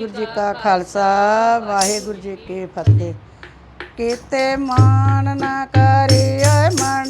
ਵਾਹਿਗੁਰੂ ਜੀ ਕਾ ਖਾਲਸਾ ਵਾਹਿਗੁਰੂ ਜੀ ਕੀ ਫਤਿਹ। ਕੀਤੇ ਮਾਨ ਨਾ ਕਰੀਏ ਮਨ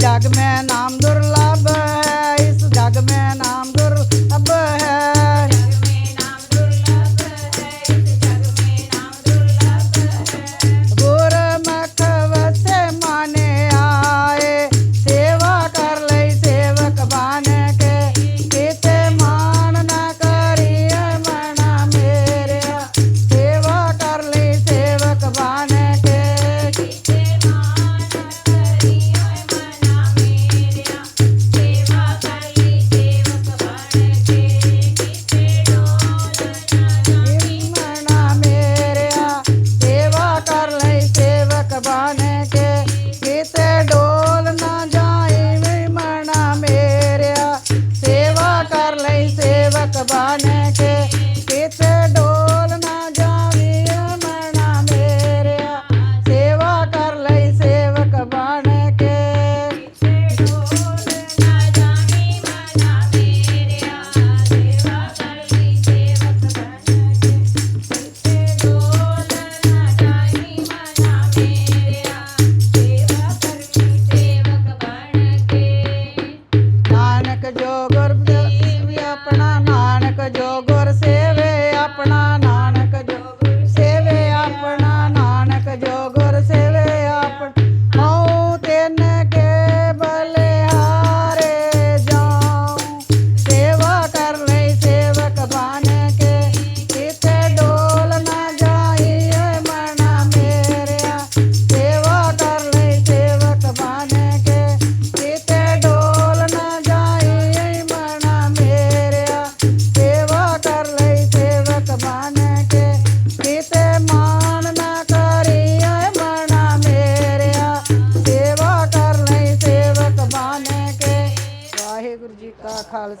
जग में नाम दुर्लभ